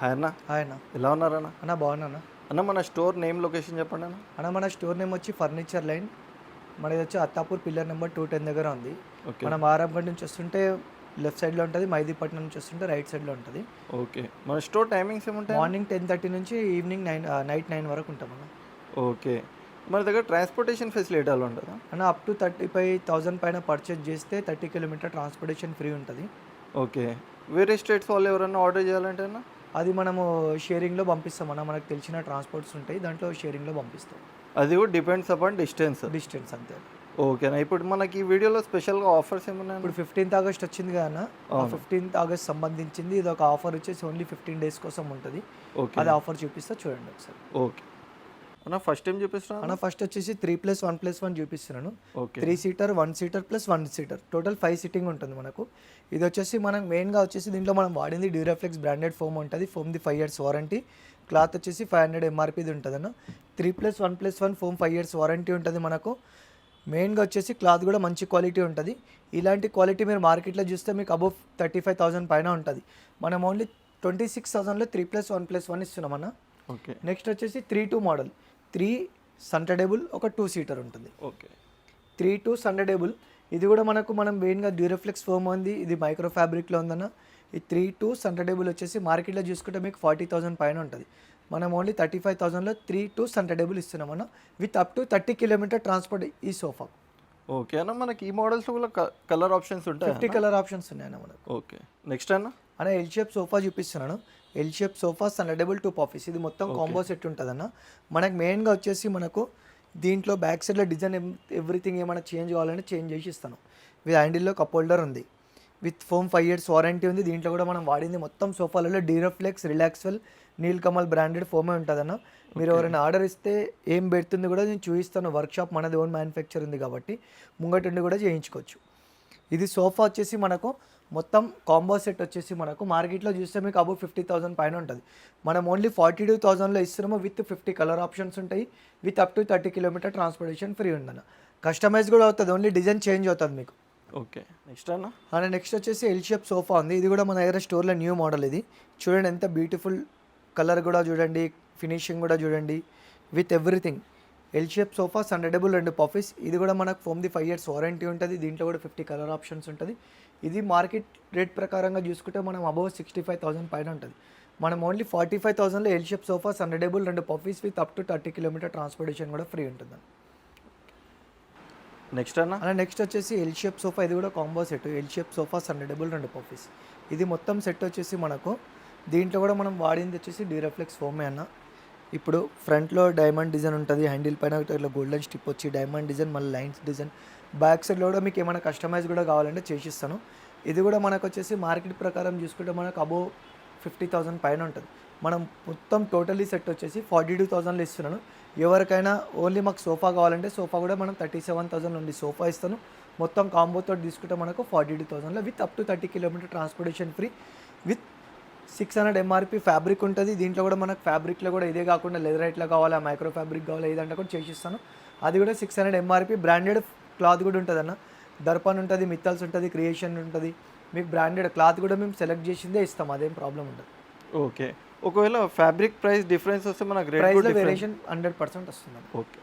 Hi అన్న. Hi అన్న. ఎలా ఉన్నారన్న అన్న? బాగున్నా అన్న మన స్టోర్ నేమ్ లొకేషన్ చెప్పండి అన్న. అన్న మన స్టోర్ నేమ్ వచ్చి ఫర్నిచర్ లైన్. మనది వచ్చి Attapur pillar number two ten దగ్గర ఉంది. ఓకే. మనం ఆరంభం నుంచి వస్తుంటే లెఫ్ట్ సైడ్లో ఉంటుంది మైదీపట్నం నుంచి వస్తుంటే రైట్ సైడ్లో ఉంటుంది. ఓకే. మన స్టోర్ టైమింగ్స్ ఏముంటాయి? మార్నింగ్ టెన్ థర్టీ నుంచి ఈవినింగ్ నైన్ నైట్ నైన్ వరకు ఉంటాం అన్న. ఓకే. మన దగ్గర ట్రాన్స్పోర్టేషన్ ఫెసిలిటీ అలా ఉంటుందా? అన్న up to thirty five thousand పైన పర్చేజ్ చేస్తే థర్టీ కిలోమీటర్ ట్రాన్స్పోర్టేషన్ ఫ్రీ ఉంటుంది. ఓకే. వేరే స్టేట్స్ వాళ్ళు ఎవరైనా ఆర్డర్ చేయాలంటే అన్న? అది మనము షేరింగ్లో పంపిస్తాం అన్న మనకు తెలిసిన ట్రాన్స్పోర్ట్స్ ఉంటాయి దాంట్లో షేరింగ్లో పంపిస్తాం. అది కూడా డిపెండ్స్ అపాన్ డిస్టెన్స్ డిస్టెన్స్ అంతే. ఓకేనా ఇప్పుడు మనకి ఈ వీడియోలో స్పెషల్గా ఆఫర్స్ ఏమున్నాయి ఇప్పుడు ఫిఫ్టీన్త్ ఆగస్ట్ వచ్చింది కదా ఫిఫ్టీన్త్ ఆగస్ట్ సంబంధించింది ఇది ఒక ఆఫర్ వచ్చేసి ఓన్లీ ఫిఫ్టీన్ డేస్ కోసం ఉంటుంది. ఓకే అది ఆఫర్ చూపిస్తా చూడండి ఒకసారి. ఓకే అన్న ఫస్ట్ టైం చూపిస్తున్నా అన్న ఫస్ట్ వచ్చేసి three plus one plus one చూపిస్తున్నాను. Three seater one seater plus one seater total five seating ఉంటుంది మనకు. ఇది వచ్చేసి మనం మెయిన్గా వచ్చేసి దీంట్లో మనం వాడింది డ్యూరాఫ్లెక్స్ బ్రాండెడ్ ఫోమ్ ఉంటుంది. ఫోమ్ది ఫైవ్ ఇయర్స్ వారంటీ క్లాత్ వచ్చేసి ఫైవ్ హండ్రెడ్ ఎంఆర్పీది ఉంటుంది అన్న. Three plus one plus one foam five years warranty ఉంటుంది మనకు. మెయిన్గా వచ్చేసి క్లాత్ కూడా మంచి క్వాలిటీ ఉంటుంది. ఇలాంటి క్వాలిటీ మీరు మార్కెట్లో చూస్తే మీకు అబౌవ్ థర్టీ ఫైవ్ థౌసండ్ పైన ఉంటుంది. మనం only twenty six థౌసండ్లో three plus one plus one ఇస్తున్నాం అన్న. ఓకే నెక్స్ట్ వచ్చేసి three two model three centre table ఒక టూ సీటర్ ఉంటుంది. Okay. Three two centre table ఇది కూడా మనకు మనం మెయిన్గా డ్యూరఫ్లెక్స్ ఫోమ్ ఉంది. ఇది మైక్రో ఫ్యాబ్రిక్లో ఉందన్న. ఈ త్రీ టూ సంటడేబుల్ వచ్చేసి మార్కెట్లో చూసుకుంటే మీకు ఫార్టీ థౌసండ్ పైన ఉంటుంది. మనం ఓన్లీ థర్టీ ఫైవ్ థౌసండ్లో three two centre table ఇస్తున్నామన్న with up to thirty kilometer transport ఈ సోఫా. ఓకే అన్న మనకి ఈ మోడల్స్ కూడా కలర్ ఆప్షన్స్ ఉంటాయి ఫిఫ్టీ కలర్ ఆప్షన్స్ ఉన్నాయన్న మనకు. ఓకే. నెక్స్ట్ అన్న? అన్న ఎల్ షేప్ సోఫా చూపిస్తున్నాను. L shape sofa centre table two office ఇది మొత్తం కాంబో సెట్ ఉంటుందన్న. మనకు మెయిన్గా వచ్చేసి మనకు దీంట్లో బ్యాక్ సైడ్లో డిజైన్ ఎవ్రీథింగ్ ఏమైనా చేంజ్ కావాలంటే చేంజ్ చేసి ఇస్తాను. విత్ హ్యాండిల్లో కప్ హోల్డర్ ఉంది. With foam five years warranty ఉంది. దీంట్లో కూడా మనం వాడింది మొత్తం సోఫాలలో డీరఫ్లెక్స్ రిలాక్స్వెల్ నీల్ కమల్ బ్రాండెడ్ ఫోమే ఉంటుందన్న. మీరు ఎవరైనా ఆర్డర్ ఇస్తే ఏం పెడుతుంది కూడా నేను చూపిస్తాను. వర్క్షాప్ మనది ఓన్ మ్యానుఫ్యాక్చర్ ఉంది కాబట్టి. ముంగటుండి కూడా చేయించుకోవచ్చు. ఇది సోఫా వచ్చేసి మనకు మొత్తం కాంబో సెట్ వచ్చేసి మనకు మార్కెట్లో చూస్తే మీకు అబౌవ్ ఫిఫ్టీ థౌసండ్ పైన ఉంటుంది. మనం ఓన్లీ ఫార్టీ టూ థౌసండ్లో ఇస్తున్నాము విత్ ఫిఫ్టీ కలర్ ఆప్షన్స్ ఉంటాయి. With up to thirty kilometer transportation free ఉందన్న. కస్టమైజ్ కూడా అవుతుంది ఓన్లీ డిజైన్ చేంజ్ అవుతుంది మీకు. ఓకే నెక్స్ట్ అన్న? నెక్స్ట్ వచ్చేసి ఎల్ షేప్ సోఫా ఉంది. ఇది కూడా మన దగ్గర స్టోర్లో న్యూ మోడల్ ఇది. చూడండి ఎంత బ్యూటిఫుల్ కలర్ కూడా చూడండి ఫినిషింగ్ కూడా చూడండి. With everything L shape sofa centre table రెండు పఫీస్ ఇది కూడా మనకు ఫోమ్ది ఫైవ్ ఇయర్స్ వారంటీ ఉంటుంది. దీంట్లో కూడా ఫిఫ్టీ కలర్ ఆప్షన్స్ ఉంటుంది. ఇది మార్కెట్ రేట్ ప్రకారంగా చూసుకుంటే మనం అబౌవ్ సిక్స్టీ ఫైవ్ థౌసండ్ పైన ఉంటుంది. మనం only forty five థౌసండ్లో L shape sofa centre table రెండు poufs with up to thirty kilometer transportation కూడా ఫ్రీ ఉంటుంది నెక్స్ట్ అన్న? అలా నెక్స్ట్ వచ్చేసి ఎల్ షేప్ సోఫా ఇది కూడా combo set L shape sofa centre table రెండు పఫీస్ ఇది మొత్తం సెట్ వచ్చేసి మనకు దీంట్లో కూడా మనం వాడింది వచ్చేసి డీరఫ్లెక్స్ ఫోమే అన్న. ఇప్పుడు ఫ్రంట్లో డైమండ్ డిజైన్ ఉంటుంది హ్యాండిల్ పైన ఇట్లా గోల్డెన్ స్టిప్ వచ్చి డైమండ్ డిజైన్ మళ్ళీ లైన్స్ డిజైన్ బ్యాక్ సైడ్లో కూడా మీకు ఏమైనా కస్టమైజ్ కూడా కావాలంటే చేసిస్తాను. ఇది కూడా మనకు వచ్చేసి మార్కెట్ ప్రకారం చూసుకుంటే మనకు అబో ఫిఫ్టీ థౌసండ్ పైన ఉంటుంది. మనం మొత్తం టోటలీ సెట్ వచ్చేసి ఫార్టీ టూ థౌజండ్లో ఇస్తున్నాను. ఎవరికైనా ఓన్లీ మాకు సోఫా కావాలంటే సోఫా కూడా మనం థర్టీ సెవెన్ థౌసండ్ ఉంది. సోఫా ఇస్తాను. మొత్తం కాంబోతో తీసుకుంటే మనకు forty two థౌసండ్లో with up to thirty kilometer transportation free with six hundred MRP fabric ఉంటుంది. దీంట్లో కూడా మనకు ఫ్యాబ్రిక్లో కూడా ఇదే కాకుండా లెదర్ కావాలా మైక్రో ఫ్యాబ్రిక్ కావాలా ఏదంటే కూడా చేసిస్తాను. అది కూడా six hundred MRP branded cloth కూడా ఉంటుంది అన్న. దర్పన్ ఉంటుంది మిత్తల్స్ ఉంటుంది క్రియేషన్ ఉంటుంది. మీకు బ్రాండెడ్ క్లాత్ కూడా మేము సెలెక్ట్ చేసిందే ఇస్తాం అదేం ప్రాబ్లం ఉండదు. ఓకే. ఒకవేళ ఫ్యాబ్రిక్ ప్రైస్ డిఫరెన్స్ వస్తే మనకు ప్రైస్లో వేరియేషన్ హండ్రెడ్ పర్సెంట్ వస్తుంది ఓకే.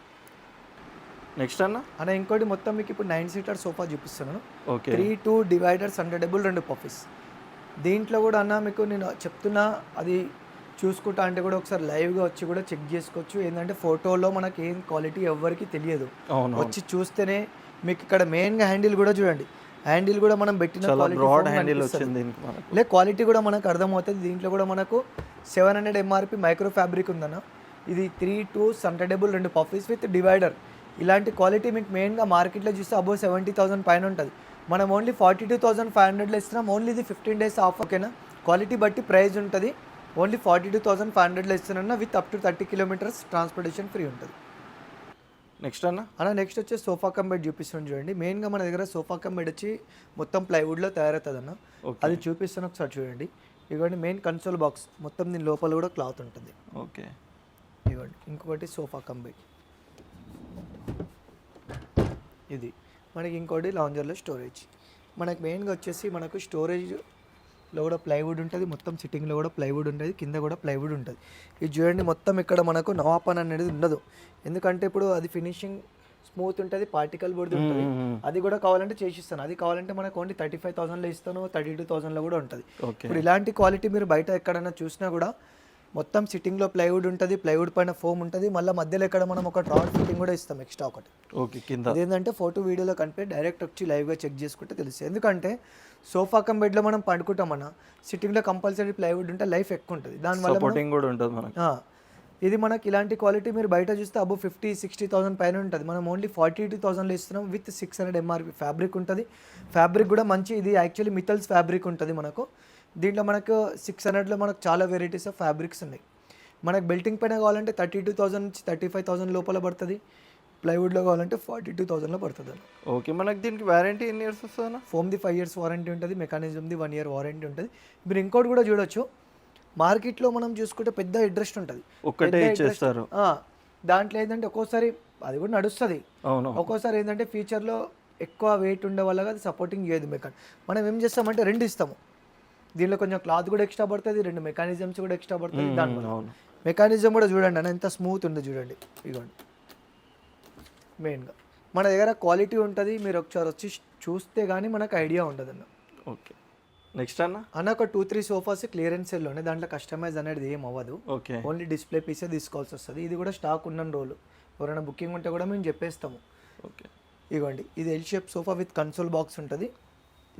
నెక్స్ట్ అన్న? అన్న ఇంకోటి మొత్తం మీకు ఇప్పుడు నైన్ సీటర్ సోఫా చూపిస్తున్నాను. Okay. Three two dividers centre table రెండు పఫీస్. దీంట్లో కూడా అన్న మీకు నేను చెప్తున్నా అది చూసుకుంటా అంటే కూడా ఒకసారి లైవ్గా వచ్చి కూడా చెక్ చేసుకోవచ్చు. ఏంటంటే ఫోటోలో మనకి ఏం క్వాలిటీ ఎవ్వరికి తెలియదు. వచ్చి చూస్తేనే మీకు ఇక్కడ మెయిన్గా హ్యాండిల్ కూడా చూడండి. హ్యాండిల్ కూడా మనం పెట్టిన బ్రాడ్ హ్యాండిల్. వచ్చింది లే క్వాలిటీ కూడా మనకు అర్థమవుతుంది. దీంట్లో కూడా మనకు seven hundred MRP micro fabric ఉందన్న. ఇది త్రీ టూ సంటడబుల్ రెండు పఫీస్ విత్ డివైడర్ ఇలాంటి క్వాలిటీ మీకు మెయిన్గా మార్కెట్లో చూస్తే అబౌవ్ సెవెంటీ థౌసండ్ పైన ఉంటుంది. మనం only forty two thousand five హండ్రెడ్లో ఇస్తున్నాం. ఓన్లీ ఇది ఫిఫ్టీన్ డేస్ ఆఫ్ ఓకేనా క్వాలిటీ బట్టి ప్రైస్ ఉంటుంది. Only forty two thousand five హండ్రెడ్లో ఇస్తున్నా with up to thirty kilometers transportation free ఉంటుంది. నెక్స్ట్ అన్న? అలా నెక్స్ట్ వచ్చి సోఫా కమ్ బెడ్ చూపిస్తాను చూడండి. మెయిన్గా మన దగ్గర సోఫా కమ్ బెడ్ వచ్చి మొత్తం ప్లైవుడ్లో తయారవుతుంది అన్న అది చూపిస్తాను ఒకసారి చూడండి. ఇవ్వండి మెయిన్ కన్సోల్ బాక్స్ మొత్తం దీని లోపల కూడా క్లాత్ ఉంటుంది. ఓకే. ఇవ్వండి ఇంకొకటి సోఫా కమ్ బెడ్. ఇది. మనకి ఇంకోటి లాంజర్లో స్టోరేజ్ మనకి మెయిన్గా వచ్చేసి మనకు స్టోరేజ్ లో కూడా ప్లైవుడ్ ఉంటుంది మొత్తం సిట్టింగ్లో కూడా ప్లైవుడ్ ఉంటుంది కింద కూడా ప్లైవుడ్ ఉంటుంది. ఇది చూడండి మొత్తం ఇక్కడ మనకు నవాపన్ అనేది ఉండదు. ఎందుకంటే ఇప్పుడు అది ఫినిషింగ్ స్మూత్ ఉంటుంది పార్టికల్ బోర్డు ఉంటుంది. అది కూడా కావాలంటే చేసిస్తాను. అది కావాలంటే మనకు ఓన్లీ థర్టీ ఫైవ్ థౌసండ్లో ఇస్తాను థర్టీ టూ థౌసండ్లో కూడా ఉంటుంది. ఇప్పుడు ఇలాంటి క్వాలిటీ మీరు బయట ఎక్కడైనా చూసినా కూడా మొత్తం సిట్టింగ్లో ప్లైవుడ్ ఉంటుంది ప్లైవుడ్ పైన ఫోమ్ ఉంటుంది మళ్ళీ మధ్యలో ఇక్కడ మనం ఒక డ్రాడ్ ఫిట్టింగ్ కూడా ఇస్తాం ఎక్స్ట్రా ఒకటి. ఓకే కింద. అదేంటంటే ఫోటో వీడియోలో కనిపి డైరెక్ట్ వచ్చి లైవ్గా చెక్ చేసుకుంటే తెలుస్తుంది. ఎందుకంటే సోఫా కమ్ బెడ్లో మనం పండుకుంటామన్న సిట్టింగ్లో కంపల్సరీ ప్లైవుడ్ ఉంటే లైఫ్ ఎక్కువ ఉంటుంది. దానివల్ల మనం- కూడా ఉంటుంది మనకి. ఇది మనకి ఇలాంటి క్వాలిటీ మీరు బయట చూస్తే అబో ఫిఫ్టీ సిక్స్టీ థౌసండ్ పైన ఉంటుంది. మనం ఓన్లీ ఫార్టీ టూ థౌసండ్లో ఇస్తున్నాం with six hundred MRP fabric ఉంటుంది. ఫ్యాబ్రిక్ కూడా మంచి ఇది యాక్చువల్లీ మిథల్స్ ఫ్యాబ్రిక్ ఉంటుంది మనకు. దీంట్లో మనకు సిక్స్ హండ్రెడ్లో మనకు చాలా వెరైటీస్ ఆఫ్ ఫ్యాబ్రిక్స్ ఉన్నాయి. మనకు బెల్టింగ్ పైన కావాలంటే థర్టీ టూ థౌసండ్ నుంచి థర్టీ ఫైవ్ థౌసండ్ లోపల పడుతుంది. ప్లైవుడ్లో కావాలంటే ఫార్టీ టూ థౌసండ్లో పడుతుంది. అన్న ఓకే మనకి దీనికి వారంటీ ఎన్ని ఇయర్స్ వస్తుందన్న ఫోమ్ది ఫైవ్ ఇయర్స్ వారంటీ ఉంటుంది మెకానిజంది వన్ ఇయర్ వారంటీ ఉంటుంది. మీరు ఇంకోటి కూడా చూడొచ్చు. మార్కెట్లో మనం చూసుకుంటే పెద్ద ఇంట్రెస్ట్ ఉంటుంది. ఇచ్చేస్తారు. ఆ, దాంట్లో ఏంటంటే ఒక్కోసారి అది కూడా నడుస్తుంది. అవును. ఒక్కోసారి ఏంటంటే ఫ్యూచర్లో ఎక్కువ వెయిట్ ఉండే వల్ల అది సపోర్టింగ్ చేయదు మెకాన్ మనం ఏం చేస్తామంటే రెండు ఇస్తాము. దీనిలో కొంచెం క్లాత్ కూడా ఎక్స్ట్రా పడుతుంది రెండు మెకానిజమ్స్ కూడా ఎక్స్ట్రా పడుతుంది అవును. మెకానిజం కూడా చూడండి అన్న ఎంత స్మూత్ ఉంది చూడండి. ఇదిగోండి. మెయిన్గా మన దగ్గర క్వాలిటీ ఉంటుంది మీరు ఒకసారి వచ్చి చూస్తే కానీ మనకు ఐడియా ఉండదు అన్న. ఓకే. నెక్స్ట్ అన్న? అన్న ఒక టూ త్రీ సోఫాస్ క్లియరెన్స్ సెల్లోనే దాంట్లో కస్టమైజ్ అనేది ఏం అవ్వదు. ఓకే. ఓన్లీ డిస్ప్లే పీసే తీసుకోవాల్సి వస్తుంది. ఇది కూడా స్టాక్ ఉన్న రోజులు. ఎవరైనా బుకింగ్ ఉంటే కూడా మేము చెప్పేస్తాము. ఓకే. ఇవ్వండి ఇది L shape sofa with console box ఉంటుంది.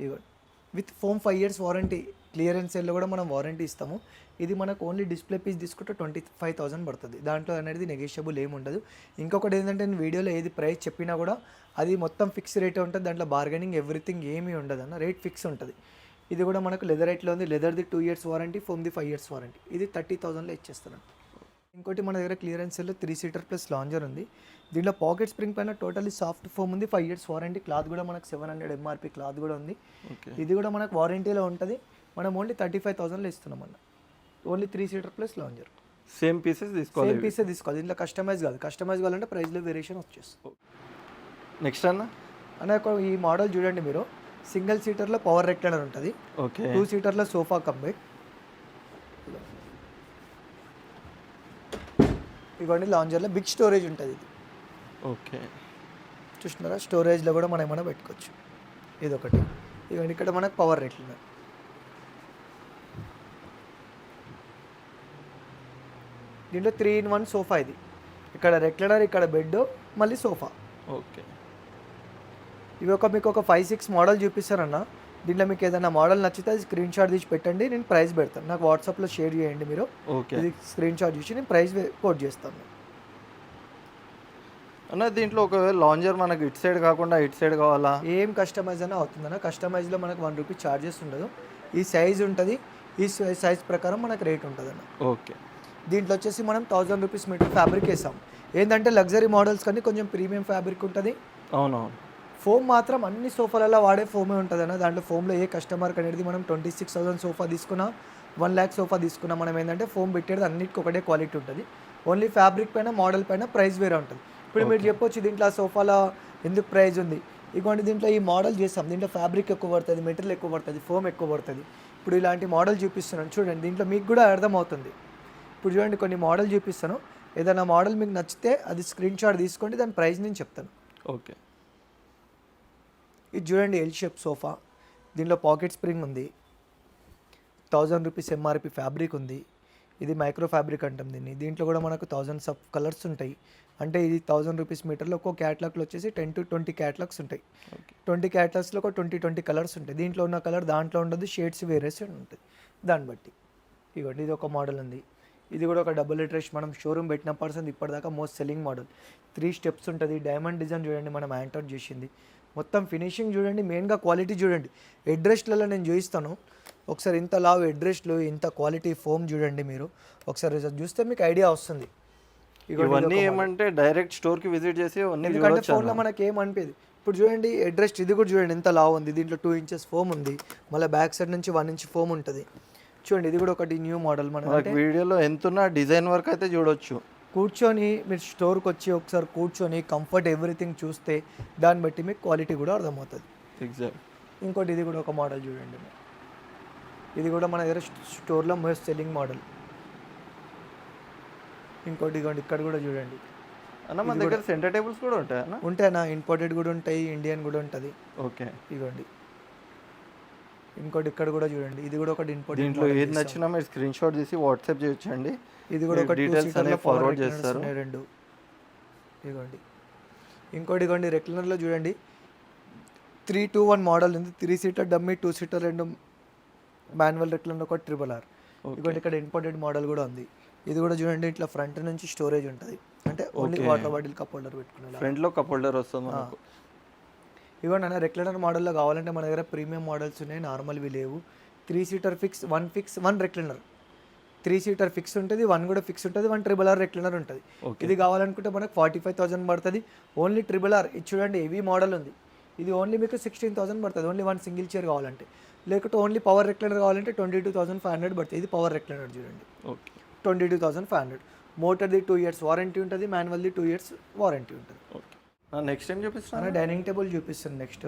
ఇవ్వండి with foam five years warranty clearance సెల్లో కూడా మనం వారంటీ ఇస్తాము. ఇది మనకు ఓన్లీ డిస్ప్లే పీస్ తీసుకుంటే ట్వంటీ ఫైవ్ థౌసండ్ పడుతుంది. దాంట్లో అనేది నెగోషియబుల్ ఏమి ఉండదు. ఇంకొకటి ఏంటంటే నేను వీడియోలో ఏది ప్రైస్ చెప్పినా కూడా అది మొత్తం ఫిక్స్ రేటే ఉంటుంది. దాంట్లో బార్గెనింగ్ ఎవ్రీథింగ్ ఏమీ ఉండదు అన్న రేట్ ఫిక్స్ ఉంటుంది. ఇది కూడా మనకు లెదర్ రేట్లో ఉంది. లెదర్ది టూ ఇయర్స్ వారంటీ ఫోమ్ది ఫైవ్ ఇయర్స్ వారంటీ. ఇది థర్టీ థౌసండ్లో ఇచ్చేస్తాను ఇంకోటి మన దగ్గర క్లియరెన్స్ సెల్లో త్రీ సీటర్ ప్లస్ లాంజర్ ఉంది. దీంట్లో పాకెట్ స్ప్రింగ్ పైన టోటల్లీ సాఫ్ట్ ఫోమ్ ఉంది. ఫైవ్ ఇయర్స్ వారంటీ క్లాత్ కూడా మనకు సెవెన్ హండ్రెడ్ ఎంఆర్పి క్లాత్ కూడా ఉంది. ఇది కూడా మనకు వారంటీలో ఉంటుంది. మనం ఓన్లీ థర్టీ ఫైవ్ థౌసండ్లో ఇస్తున్నాం అన్న. Only three seater plus lounger same pieces తీసుకోవాలి. సేమ్ పీసే తీసుకోవాలి. దీంట్లో కస్టమైజ్ కాదు. కస్టమైజ్ కావాలంటే ప్రైస్లో వేరియేషన్ వచ్చేస్తుంది నెక్స్ట్ అన్న? అనే ఒక ఈ మోడల్ చూడండి మీరు. సింగిల్ సీటర్లో పవర్ రెక్లైనర్ ఉంటుంది. ఓకే టూ సీటర్లో సోఫా కంబెట్ ఇవ్వండి లాంజర్లో బిగ్ స్టోరేజ్ ఉంటుంది ఇది. ఓకే చూస్తున్నారా? స్టోరేజ్లో కూడా మనం ఏమైనా పెట్టుకోవచ్చు. ఇది ఒకటి ఇవ్వండి ఇక్కడ మనకు పవర్ రేట్లు దీంట్లో త్రీ ఇన్ వన్ సోఫా ఇది. ఇక్కడ రెక్లెనర్ ఇక్కడ బెడ్ మళ్ళీ సోఫా ఓకే. ఇవి ఒక మీకు ఒక ఫైవ్ సిక్స్ మోడల్ చూపిస్తానన్న. దీంట్లో మీకు ఏదైనా మోడల్ నచ్చితే అది స్క్రీన్ షాట్ తీసి పెట్టండి నేను ప్రైస్ పెడతాను. నాకు వాట్సాప్లో షేర్ చేయండి మీరు. ఓకే. ఇది స్క్రీన్ షాట్ చూసి నేను ప్రైస్ కోట్ చేస్తాను. అన్న దీంట్లో ఒకవేళ లాంజర్ మనకి ఇటు సైడ్ కాకుండా ఇటు సైడ్ కావాలా? ఏం కస్టమైజ్ అయినా అవుతుందన్న. కస్టమైజ్లో మనకు వన్ రూపీ ఛార్జెస్ ఉండదు. ఈ సైజ్ ఉంటుంది. ఈ సైజ్ ప్రకారం మనకు రేట్ ఉంటుంది అన్న ఓకే. దీంట్లో వచ్చేసి మనం థౌజండ్ రూపీస్ మీటర్ ఫ్యాబ్రిక్ వేసాం. ఏంటంటే లగ్జరీ మోడల్స్ కానీ కొంచెం ప్రీమియం ఫ్యాబ్రిక్ ఉంటుంది. అవునవును. ఫోమ్ మాత్రం అన్ని సోఫాలలో వాడే ఫోమే ఉంటుంది అన్న. దాంట్లో ఫోమ్లో ఏ కస్టమర్కి అనేది మనం ట్వంటీ సిక్స్ థౌసండ్ సోఫా తీసుకున్నా వన్ ల్యాక్ సోఫా తీసుకున్నా మనం ఏంటంటే ఫోమ్ పెట్టేది అన్నిటికీ ఒకటే క్వాలిటీ ఉంటుంది. ఓన్లీ ఫ్యాబ్రిక్ పైన మోడల్ పైన ప్రైస్ వేరే ఉంటుంది. ఇప్పుడు మీరు చెప్పొచ్చు దీంట్లో ఆ సోఫాలో ఎందుకు ప్రైస్ ఉంది? ఇటువంటి దీంట్లో ఈ మోడల్ చేస్తాం దీంట్లో ఫ్యాబ్రిక్ ఎక్కువ పడుతుంది మెటీరియల్ ఎక్కువ పడుతుంది ఫోమ్ ఎక్కువ పడుతుంది. ఇప్పుడు ఇలాంటి మోడల్ చూపిస్తున్నాను. చూడండి దీంట్లో మీకు కూడా అర్థమవుతుంది. ఇప్పుడు చూడండి కొన్ని మోడల్ చూపిస్తాను. ఏదైనా మోడల్ మీకు నచ్చితే అది స్క్రీన్ షాట్ తీసుకోండి దాని ప్రైస్ నేను చెప్తాను. ఓకే. ఇది చూడండి ఎల్ షేప్ సోఫా దీనిలో పాకెట్ స్ప్రింగ్ ఉంది. థౌజండ్ రూపీస్ ఎంఆర్పి ఫ్యాబ్రిక్ ఉంది. ఇది మైక్రో ఫ్యాబ్రిక్ అంటాం దీన్ని. దీంట్లో కూడా మనకు థౌజండ్స్ ఆఫ్ కలర్స్ ఉంటాయి. అంటే ఇది థౌజండ్ రూపీస్ మీటర్లో ఒక్కో క్యాట్లాగ్లో వచ్చేసి టెన్ టు ట్వంటీ క్యాట్లాగ్స్ ఉంటాయి. ట్వంటీ క్యాట్లాగ్స్లో ఒక ట్వంటీ ట్వంటీ కలర్స్ ఉంటాయి. దీంట్లో ఉన్న కలర్ దాంట్లో ఉండదు షేడ్స్ వేరేసి ఉంటుంది దాన్ని బట్టి. ఇవ్వండి ఇది ఒక మోడల్ ఉంది. ఇది కూడా ఒక డబుల్ లిటరేష్ మనం షోరూమ్ పెట్టిన పర్సన్ ఇప్పటిదాకా most selling model three steps ఉంటుంది. డైమండ్ డిజైన్ చూడండి మనం యాంటర్ చేసింది. మొత్తం ఫినిషింగ్ చూడండి మెయిన్గా క్వాలిటీ చూడండి. హెడ్రెస్ట్లలో నేను చూపిస్తాను. ఒకసారి ఇంత లావ్ హెడ్రెస్ట్లు ఇంత క్వాలిటీ ఫోమ్ చూడండి మీరు. ఒకసారి చూస్తే మీకు ఐడియా వస్తుంది. ఇవన్నీ. ఏమంటే డైరెక్ట్ స్టోర్కి విజిట్ చేసి ఎందుకంటే ఫోన్లో మనకి ఏం అనిపించదు ఇప్పుడు చూడండి అడ్రస్ ఇది కూడా చూడండి ఎంత లావ్ ఉంది. దీంట్లో టూ ఇంచెస్ ఫోమ్ ఉంది. మళ్ళీ బ్యాక్ సైడ్ నుంచి వన్ ఇంచ్ ఫోమ్ ఉంటుంది. చూడండి ఇది కూడా ఒకటి న్యూ మోడల్ మన. వీడియోలో ఎంత ఉన్నా డిజైన్ వర్క్ అయితే చూడొచ్చు. కూర్చొని మీరు స్టోర్కి వచ్చి ఒకసారి కూర్చొని కంఫర్ట్ ఎవ్రీథింగ్ చూస్తే దాన్ని బట్టి మీకు క్వాలిటీ కూడా అర్థమవుతుంది. ఎగ్జాక్ట్ ఇంకోటి ఇది కూడా ఒక మోడల్ చూడండి. ఇది కూడా మన దగ్గర స్టోర్లో మోస్ట్ సెల్లింగ్ మోడల్ ఇంకోటి ఇగోండి ఇక్కడ కూడా చూడండి. అన్న మన దగ్గర సెంటర్ టేబుల్స్ కూడా ఉంటాయి అన్న? ఉంటాయన్నా ఇంపోర్టెడ్ కూడా ఉంటాయి ఇండియన్ కూడా ఉంటుంది. ఓకే ఇగోండి ఇంకోటి ఇక్కడ కూడా చూడండి. ఇది కూడా ఒకటి ఇంపోర్టెడ్ దీంట్లో ఏది నచ్చినా మీరు స్క్రీన్ షాట్ తీసి వాట్సాప్ చేయొచ్చండి ఇది కూడా ఒక డీటెయిల్స్ అనేవి ఫార్వర్డ్ చేస్తారు. రెండు. ఇగోండి ఇంకోటి ఇగోండి రెక్లనర్లో చూడండి. త్రీ టూ వన్ మోడల్ ఉంది. Three seater dummy two seater రెండు మాన్యువల్ రెక్లనర్ ఒక ట్రిపుల్ ఆర్ ఇగోండి ఇక్కడ ఇంపోర్టెడ్ మోడల్ కూడా ఉంది. ఇది కూడా చూడండి ఇట్లా ఫ్రంట్ నుంచి స్టోరేజ్ ఉంటుంది. అంటే only water bottle cup holder పెట్టుకునే ఫ్రంట్లో కప్ హోల్డర్ వస్తుంది ఇవ్వండి అన్న రెక్లనర్ మోడల్లో కావాలంటే మన దగ్గర ప్రీమియం మోడల్స్ ఉన్నాయి నార్మల్వి లేవు. Three seater fix one fix one recliner three seater fix ఉంటుంది వన్ కూడా ఫిక్స్ ఉంటుంది వన్ ట్రిబుల్ ఆర్ రెక్లనర్ ఉంటుంది. ఇది కావాలనుకుంటే మనకు ఫార్టీ ఫైవ్ థౌసండ్ పడుతుంది. ఓన్లీ ట్రిబుల్ ఆర్ ఇది చూడండి హెవీ మోడల్ ఉంది. ఇది ఓన్లీ మీకు సిక్స్టీన్ థౌసండ్ పడుతుంది. ఓన్లీ వన్ సింగిల్ చైర్ కావాలంటే. లేకపోతే ఓన్లీ పవర్ రెక్లనర్ కావాలంటే twenty two thousand five hundred పడుతుంది. ఇది పవర్ రెక్లనర్ చూడండి. Okay twenty two thousand five hundred మోటర్ది two years warranty ఉంటుంది మాన్యువల్ది టూ ఇయర్స్ వారంటీ ఉంటుంది. ఓకే నెక్స్ట్ టైం చూపిస్తాను మన డైనింగ్ టేబుల్ చూపిస్తుంది నెక్స్ట్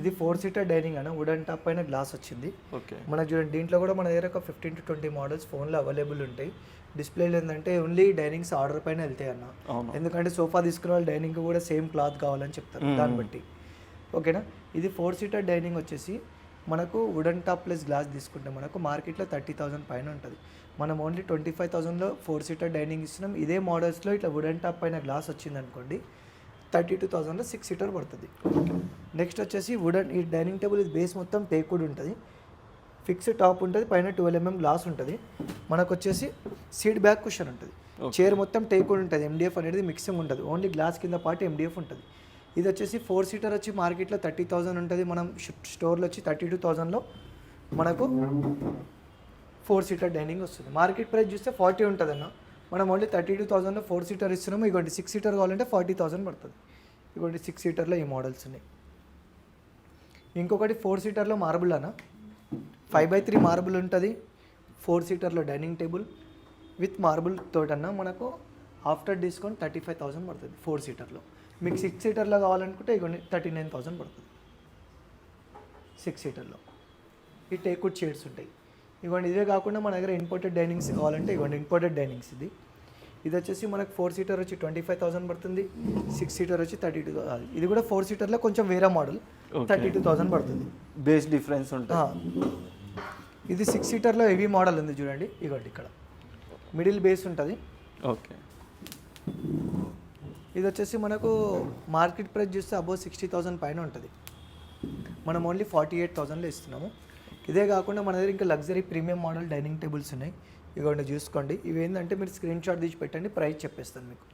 ఇది ఫోర్ సీటర్ డైనింగ్ అన్న వుడెన్ టాప్ పైన గ్లాస్ వచ్చింది. ఓకే. మనకు చూడండి దీంట్లో కూడా మన దగ్గర ఒక ఫిఫ్టీన్ టు ట్వంటీ మోడల్స్ ఫోన్లో అవైలబుల్ ఉంటాయి. డిస్ప్లేలు ఏంటంటే ఓన్లీ డైనింగ్స్ ఆర్డర్ పైన వెళ్తాయి అన్న. ఎందుకంటే సోఫా తీసుకున్న వాళ్ళు డైనింగ్ కూడా సేమ్ క్లాత్ కావాలని చెప్తారు దాన్ని బట్టి. ఓకేనా? ఇది ఫోర్ సీటర్ డైనింగ్ వచ్చేసి మనకు వుడెన్ టాప్ ప్లస్ గ్లాస్ తీసుకుంటే మనకు మార్కెట్లో థర్టీ థౌసండ్ పైన ఉంటుంది. మనం ఓన్లీ ట్వంటీ ఫైవ్ థౌసండ్లో ఫోర్ సీటర్ డైనింగ్ ఇస్తున్నాం. ఇదే మోడల్స్లో ఇట్లా వుడెన్ టాప్ పైన గ్లాస్ వచ్చింది అనుకోండి థర్టీ టూ థౌసండ్లో సిక్స్ సీటర్ పడుతుంది. నెక్స్ట్ వచ్చేసి వుడెన్ ఈ డైనింగ్ టేబుల్ ఇది బేస్ మొత్తం టేకుడ్ ఉంటుంది. ఫిక్స్ టాప్ ఉంటుంది పైన ట్వెల్వ్ ఎంఎం గ్లాస్ ఉంటుంది. మనకు వచ్చేసి సీట్ బ్యాక్ కుషన్ ఉంటుంది. చైర్ మొత్తం టేకుడ్ ఉంటుంది. ఎండిఎఫ్ అనేది మిక్సింగ్ ఉంటుంది. ఓన్లీ గ్లాస్ కింద పాటు ఎండిఎఫ్ ఉంటుంది. ఇది వచ్చేసి ఫోర్ సీటర్ వచ్చి మార్కెట్లో థర్టీ థౌసండ్ ఉంటుంది. మనం స్టోర్లో వచ్చి థర్టీ టూ థౌసండ్లో మనకు ఫోర్ సీటర్ డైనింగ్ వస్తుంది. మార్కెట్ ప్రైస్ చూస్తే ఫార్టీ ఉంటుంది అన్న మనం ఓన్లీ థర్టీ టూ థౌసండ్లో ఫోర్ సీటర్ ఇస్తున్నాము. ఇటువంటి సిక్స్ సీటర్ కావాలంటే ఫార్టీ థౌసండ్ పడుతుంది. ఇటువంటి సిక్స్ సీటర్లో ఈ మోడల్స్ ఉన్నాయి. ఇంకొకటి ఫోర్ సీటర్లో మార్బుల్ అన్న. ఫైవ్ బై త్రీ మార్బుల్ ఉంటుంది. ఫోర్ సీటర్లో డైనింగ్ టేబుల్ విత్ మార్బుల్ తోటన్నా మనకు after discount thirty five thousand పడుతుంది ఫోర్ సీటర్లో మీకు సిక్స్ సీటర్లో కావాలనుకుంటే ఇగోండి థర్టీ నైన్ థౌసండ్ పడుతుంది సిక్స్ సీటర్లో ఈ టేకుడ్ చైర్స్ ఉంటాయి. ఇవ్వండి ఇదే కాకుండా మన దగ్గర ఇంపోర్టెడ్ డైనింగ్స్ కావాలంటే ఇవ్వండి ఇంపోర్టెడ్ డైనింగ్స్ ఇది. ఇది వచ్చేసి మనకు ఫోర్ సీటర్ వచ్చి ట్వంటీ ఫైవ్ థౌసండ్ పడుతుంది సిక్స్ సీటర్ వచ్చి థర్టీ టూ ఇది కూడా ఫోర్ సీటర్లో కొంచెం వేరే మోడల్ థర్టీ టూ థౌసండ్ పడుతుంది. బేస్ డిఫరెన్స్ ఉంటుంది. ఇది సిక్స్ సీటర్లో హెవీ మోడల్ ఉంది చూడండి ఇవ్వండి ఇక్కడ. మిడిల్ బేస్ ఉంటుంది. ఓకే ఇది వచ్చేసి మనకు మార్కెట్ ప్రైస్ చూస్తే అబౌవ్ సిక్స్టీ థౌసండ్ పైన ఉంటుంది. మనం ఓన్లీ ఫార్టీ ఎయిట్ థౌసండ్లో ఇస్తున్నాము. ఇదే కాకుండా మన దగ్గర ఇంకా luxury premium model dining tables ఉన్నాయి. ఇవ్వండి చూసుకోండి. ఇవి ఏంటంటే మీరు స్క్రీన్ షాట్ తీసి పెట్టండి ప్రైస్ చెప్పేస్తాను మీకు.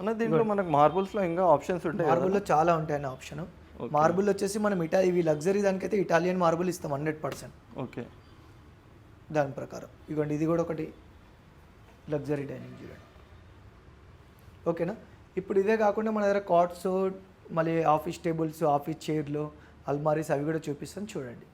అన్న దీంట్లో మనకు మార్బుల్స్లో ఇంకా ఆప్షన్స్ ఉంటాయి? మార్బుల్లో చాలా ఉంటాయి అన్న ఆప్షన్ మార్బుల్ వచ్చేసి మనం ఇటా ఇవి లగ్జరీ దానికైతే ఇటాలియన్ మార్బుల్ ఇస్తాం హండ్రెడ్ పర్సెంట్ ఓకే. దాని ప్రకారం. ఇవ్వండి ఇది కూడా ఒకటి లగ్జరీ డైనింగ్ చూడండి. ఓకేనా? ఇప్పుడు ఇదే కాకుండా మన దగ్గర కాట్స్ మళ్ళీ ఆఫీస్ టేబుల్స్ ఆఫీస్ చైర్లు అల్మారీస్ అవి కూడా చూపిస్తాను చూడండి.